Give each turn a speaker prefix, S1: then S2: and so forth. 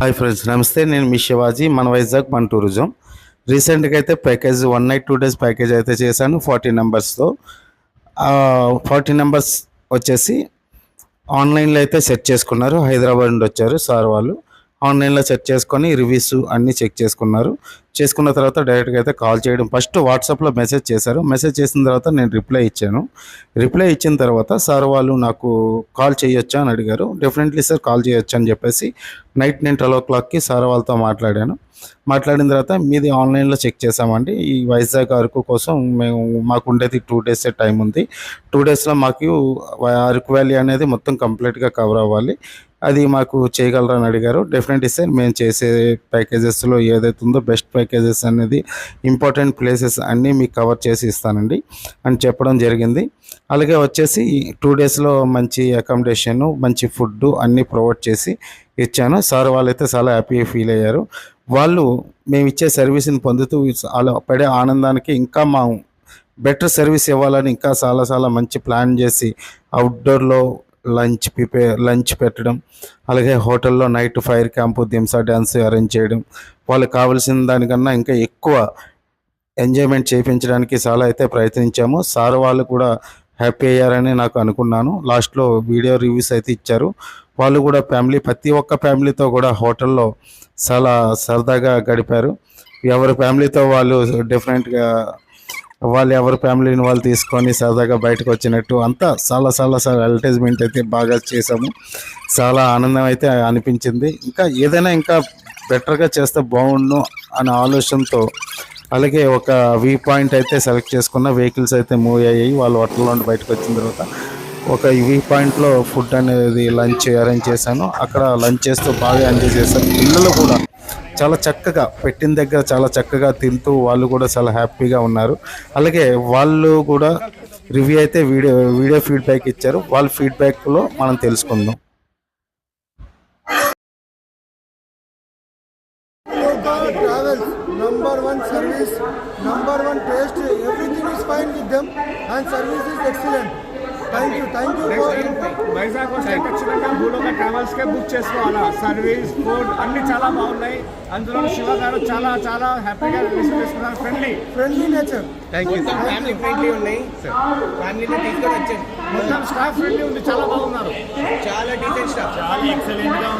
S1: Hi friends నమస్తే నేను మీ శివాజీ మన వైజాగ్ మన టూరిజం రీసెంట్గా అయితే package one night two days package అయితే చేశాను ఫార్టీ నెంబర్స్తో ఫార్టీ నెంబర్స్ వచ్చేసి ఆన్లైన్లో అయితే సెట్ చేసుకున్నారు హైదరాబాద్ నుండి వచ్చారు సార్ వాళ్ళు. ఆన్లైన్లో సెట్ చేసుకొని రివ్యూస్ అన్నీ చెక్ చేసుకున్నారు. చేసుకున్న తర్వాత డైరెక్ట్గా అయితే కాల్ చేయడం. ఫస్ట్ వాట్సాప్లో మెసేజ్ చేశారు. మెసేజ్ చేసిన తర్వాత నేను రిప్లై ఇచ్చాను. రిప్లై ఇచ్చిన తర్వాత సార్ వాళ్ళు నాకు కాల్ చేయొచ్చా అని అడిగారు. డెఫినెట్లీ సార్ కాల్ చేయొచ్చు అని చెప్పేసి నైట్ నేను ట్వెల్వ్ ఓ క్లాక్కి సార్ వాళ్ళతో మాట్లాడాను. మాట్లాడిన తర్వాత మీది ఆన్లైన్లో చెక్ చేసామండి ఈ వైజాగ్ అరకు కోసం మేము మాకు ఉండేది టూ డేస్ టైం ఉంది. టూ డేస్లో మాకు అరకు వ్యాలీ అనేది మొత్తం కంప్లీట్గా కవర్ అవ్వాలి. అది మాకు చేయగలరని అడిగారు. డెఫినెట్ సార్ మేము చేసే ప్యాకేజెస్లో ఏదైతే ఉందో బెస్ట్ ప్యాకేజెస్ అనేది ఇంపార్టెంట్ ప్లేసెస్ అన్నీ మీకు కవర్ చేసి ఇస్తానండి అని చెప్పడం జరిగింది. అలాగే వచ్చేసి టూ డేస్లో మంచి అకామిడేషను మంచి ఫుడ్ అన్నీ ప్రొవైడ్ చేసి ఇచ్చాను. సార్ వాళ్ళైతే చాలా హ్యాపీగా ఫీల్ అయ్యారు. వాళ్ళు మేము ఇచ్చే సర్వీస్ని పొందుతూ అలా పడే ఆనందానికి ఇంకా మా బెటర్ సర్వీస్ ఇవ్వాలని ఇంకా చాలా చాలా మంచి ప్లాన్ చేసి అవుట్డోర్లో లంచ్ ప్రిపేర్ లంచ్ పెట్టడం అలాగే హోటల్లో night fire camp Dhimsa dance arrange చేయడం వాళ్ళకి కావాల్సిన దానికన్నా ఇంకా ఎక్కువ ఎంజాయ్మెంట్ చేయించడానికి చాలా అయితే ప్రయత్నించాము. సార్ వాళ్ళు కూడా హ్యాపీ అయ్యారని నాకు అనుకున్నాను. లాస్ట్లో వీడియో రివ్యూస్ అయితే ఇచ్చారు. వాళ్ళు కూడా ఫ్యామిలీ ప్రతి ఒక్క ఫ్యామిలీతో కూడా హోటల్లో చాలా సరదాగా గడిపారు. ఎవరి ఫ్యామిలీతో వాళ్ళు డిఫరెంట్గా వాళ్ళు ఎవరి ఫ్యామిలీని వాళ్ళు తీసుకొని సరదాగా బయటకు వచ్చినట్టు అంతా చాలా చాలా చాలా అడ్వర్టైజ్మెంట్ అయితే బాగా చేసాము చాలా ఆనందం అయితే అనిపించింది. ఇంకా ఏదైనా ఇంకా బెటర్గా చేస్తే బాగుండు అనే ఆలోచనతో అలాగే ఒక వీ పాయింట్ అయితే సెలెక్ట్ చేసుకున్న వెహికల్స్ అయితే మూవ్ అయ్యాయి. వాళ్ళు హోటల్లో నుండి బయటకు వచ్చిన తర్వాత ఒక వీ పాయింట్లో ఫుడ్ అనేది లంచ్ అరేంజ్ చేశాను. అక్కడ లంచ్ చేస్తూ బాగా ఎంజాయ్ చేశాను. పిల్లలు కూడా చాలా చక్కగా పెట్టిన దగ్గర చాలా చక్కగా తింటూ వాళ్ళు కూడా చాలా హ్యాపీగా ఉన్నారు. అలాగే వాళ్ళు కూడా రివ్యూ అయితే వీడియో వీడియో ఫీడ్బ్యాక్ ఇచ్చారు. వాళ్ళ ఫీడ్బ్యాక్లో మనం తెలుసుకుందాం.
S2: You, thank you for
S3: Vizag వస్తే ఖచ్చితంగా భూలోక ట్రావెల్స్ కే బుక్ చేసుకోవాలా? సర్వీస్ ఫుడ్ అన్ని చాలా బాగున్నాయి. అందులో శివ గారు చాలా చాలా హ్యాపీగా రిసీవ్ చేసుకున్నారు. Friendly
S2: friendly nature.
S4: మొత్తం ఫ్యామిలీ ఫ్రెండ్లీ ఉన్నాయి. ఫ్యామిలీని తీసుకొని వచ్చాను
S3: మొత్తం స్టాఫ్ ఫ్రెండ్లీ ఉంది చాలా బాగున్నారు.
S4: చాలా డీసెంట్ స్టాఫ్
S3: చాలా ఎక్సలెంట్గా ఉంది సర్వీసెస్